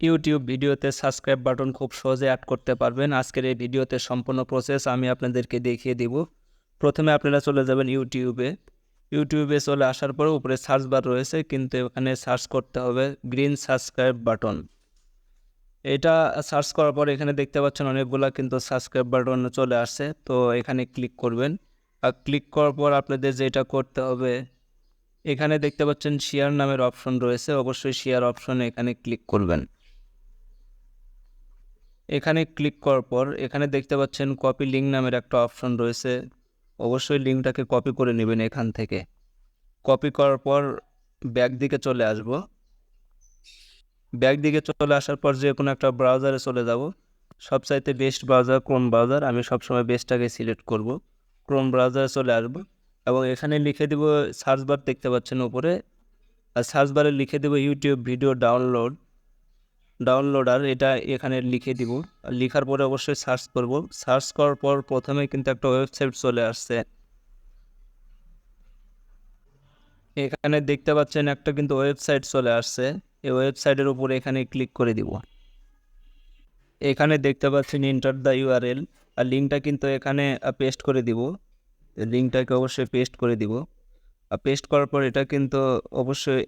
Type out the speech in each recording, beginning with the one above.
YouTube ভিডিওতে subscribe button খুব সহজে অ্যাড করতে পারবেন। আজকের এই ভিডিওতে সম্পূর্ণ প্রসেস আমি আপনাদেরকে দেখিয়ে দিব। প্রথমে আপনারা চলে যাবেন ইউটিউবে ইউটিউবে চলে আসার পর উপরে সার্চ বার রয়েছে, কিন্তু এখানে সার্চ করতে হবে গ্রিন সাবস্ক্রাইব বাটন এটা সার্চ করার পর এখানে দেখতে পাচ্ছেন অনেকগুলা কিন্তু সাবস্ক্রাইব বাটন চলে আসছে, তো এখানে ক্লিক করবেন। আর ক্লিক করার পর আপনাদের যেটা করতে হবে, এখানে দেখতে পাচ্ছেন শেয়ার নামের অপশন রয়েছে, অবশ্যই শেয়ার অপশনে এখানে ক্লিক করবেন। এখানে ক্লিক করার পর এখানে দেখতে পাচ্ছেন কপি লিঙ্ক নামের একটা অপশন রয়েছে। অবশ্যই লিঙ্কটাকে কপি করে নেবেন এখান থেকে। কপি করার পর ব্যাক দিকে চলে আসব। ব্যাক দিকে চলে আসার পর যে কোনো একটা ব্রাউজারে চলে যাব। সবচাইতে বেস্ট ব্রাউজার ক্রোম ব্রাউজার আমি সবসময় বেস্টটাকে সিলেক্ট করব। ক্রোম ব্রাউজারে চলে আসব এবং এখানে লিখে দেব সার্চ বার দেখতে পাচ্ছেন উপরে। আর সার্চ বারে লিখে দেব ইউটিউব ভিডিও ডাউনলোড ডাউনলোডার এটা এখানে লিখে দিব। লিখার পরে অবশ্যই সার্চ করব। সার্চ করার পর প্রথমে কিন্তু একটা ওয়েবসাইট চলে আসছে। এখানে দেখতে পাচ্ছেন একটা কিন্তু ওয়েবসাইট চলে আসছে। এই ওয়েবসাইটের উপরে এখানে ক্লিক করে দিব। এখানে দেখতে পাচ্ছেন ইন্টার দ্য ইউআরএল আর লিঙ্কটা কিন্তু এখানে পেস্ট করে দিব। লিঙ্কটাকে অবশ্যই পেস্ট করে দিব। আর পেস্ট করার পর এটা কিন্তু অবশ্যই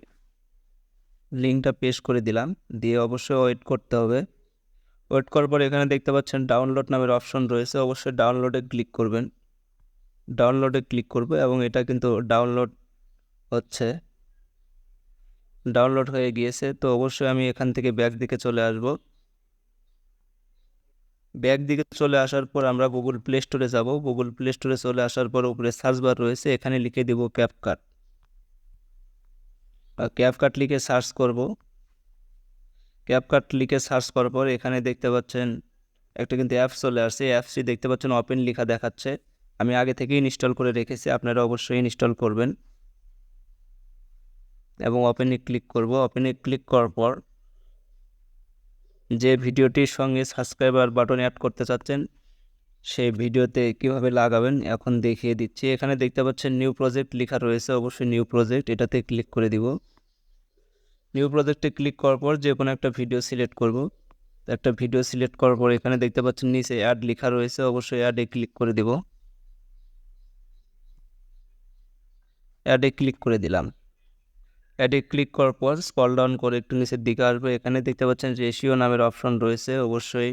লিঙ্কটা পেস্ট করে দিলাম। দিয়ে অবশ্যই ওয়েট করতে হবে। ওয়েট করার পর এখানে দেখতে পাচ্ছেন ডাউনলোড নামের অপশন রয়েছে। অবশ্যই ডাউনলোডে ক্লিক করবেন। ডাউনলোডে ক্লিক করবে এবং এটা কিন্তু ডাউনলোড হচ্ছে। ডাউনলোড হয়ে গিয়েছে। তো অবশ্যই আমি এখান থেকে ব্যাক দিকে চলে আসব। ব্যাক দিকে চলে আসার পর আমরা গুগল প্লে স্টোরে যাব। গুগল প্লে স্টোরে চলে আসার পর উপরে সার্চ বার রয়েছে। এখানে লিখে দিব ক্যাপকাট ক্যাপকাট লিখে সার্চ করব। ক্যাপকাট লিখে সার্চ করার পর এখানে দেখতে পাচ্ছেন, একটা কিন্তু অ্যাপস চলে আসছে। অ্যাপসটি দেখতে পাচ্ছেন, ওপেন লেখা দেখাচ্ছে। আমি আগে থেকেই ইনস্টল করে রেখেছি, আপনারা অবশ্যই ইনস্টল করবেন। এবং ওপেনে ক্লিক করব। ওপেনে ক্লিক করার পর যে ভিডিওটির সঙ্গে সাবস্ক্রাইবার বাটন অ্যাড করতে চাচ্ছেন, সেই ভিডিওতে কীভাবে লাগাবেন এখন দেখিয়ে দিচ্ছি। এখানে দেখতে পাচ্ছেন, নিউ প্রজেক্ট লেখা রয়েছে। অবশ্যই নিউ প্রজেক্ট, এটাতে ক্লিক করে দিব। নিউ প্রজেক্টে ক্লিক করার পর যে কোনো একটা ভিডিও সিলেক্ট করব। একটা ভিডিও সিলেক্ট করার পর এখানে দেখতে পাচ্ছেন নিচে অ্যাড লেখা রয়েছে, অবশ্যই অ্যাডে ক্লিক করে দিব। অ্যাডে ক্লিক করে দিলাম। অ্যাডে ক্লিক করার পর স্কল ডাউন করে একটু নিচের দিকে আসবে। এখানে দেখতে পাচ্ছেন রেশিও নামের অপশন রয়েছে, অবশ্যই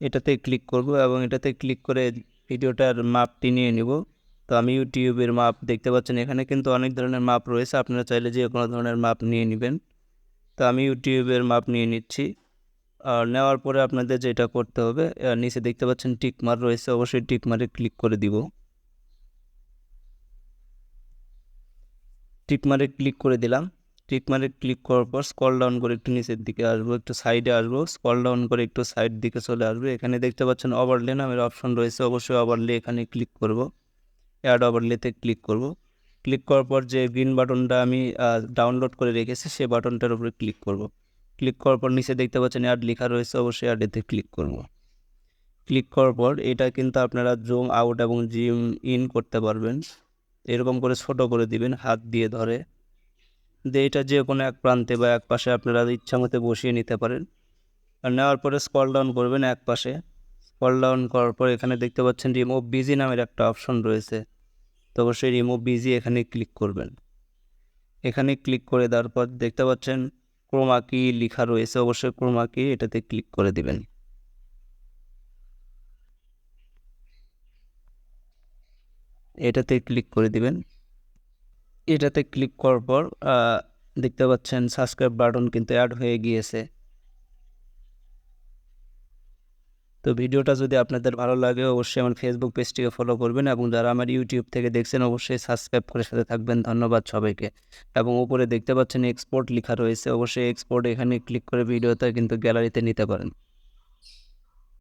এটাতে ক্লিক করব এবং এটাতে ক্লিক করে ভিডিওটার মাপটি নিয়ে নিব। তো আমি ইউটিউবের মাপ দেখতে পাচ্ছেন, এখানে কিন্তু অনেক ধরনের মাপ রয়েছে, আপনারা চাইলে যে কোনো ধরনের মাপ নিয়ে নেবেন। তো আমি ইউটিউবের মাপ নিয়ে নিচ্ছি। আর নেওয়ার পরে আপনাদের যেটা করতে হবে নিচে দেখতে পাচ্ছেন টিকমার রয়েছে, অবশ্যই টিকমারে ক্লিক করে দিব। টিকমারে ক্লিক করে দিলাম। টিকমারে ক্লিক করার পর স্কল ডাউন করে একটু নিচের দিকে আসব, একটু সাইডে আসব স্কল ডাউন করে একটু সাইড দিকে চলে আসবে। এখানে দেখতে পাচ্ছেন ওভারলে নামের অপশন রয়েছে, অবশ্যই ওভারলে এখানে ক্লিক করব। অ্যাড ওভারলেতে ক্লিক করব। ক্লিক করার পর যে গ্রিন বাটনটা আমি ডাউনলোড করে রেখেছি, সেই বাটনটার উপরে ক্লিক করব। ক্লিক করার পর নিচে দেখতে পাচ্ছেন অ্যাড লেখা রয়েছে, অবশ্যই অ্যাডেতে ক্লিক করব। ক্লিক করার পর এটা কিন্তু আপনারা জুম আউট এবং জিম ইন করতে পারবেন। এরকম করে ছোট করে দিবেন, হাত দিয়ে ধরে। দিয়ে এটা যে কোনো এক প্রান্তে বা এক পাশে আপনারা ইচ্ছা মতো বসিয়ে নিতে পারেন। আর নেওয়ার পরে স্কল ডাউন করবেন এক পাশে। স্কল ডাউন করার পর এখানে দেখতে পাচ্ছেন রিমুভ বিজি নামের একটা অপশন রয়েছে। তো অবশ্যই রিমুভ বিজি এখানে ক্লিক করবেন। এখানে ক্লিক করে দেওয়ার পর দেখতে পাচ্ছেন ক্রোমা কি লেখা রয়েছে, অবশ্যই ক্রোমা কি এটাতে ক্লিক করে দিবেন। এটাতে ক্লিক করে দিবেন। এটাতে ক্লিক করার পর দেখতে পাচ্ছেন সাবস্ক্রাইব বাটন কিন্তু অ্যাড হয়ে গিয়েছে। তো ভিডিওটা যদি আপনাদের ভালো লাগে, অবশ্যই আমার ফেসবুক পেজটিকে ফলো করবেন এবং যারা আমার ইউটিউব থেকে দেখছেন, অবশ্যই সাবস্ক্রাইব করে সাথে থাকবেন। ধন্যবাদ সবাইকে। এবং উপরে দেখতে পাচ্ছেন এক্সপোর্ট লেখা রয়েছে, অবশ্যই এক্সপোর্ট এখানে ক্লিক করে ভিডিওতে কিন্তু গ্যালারিতে নিতে পারেন।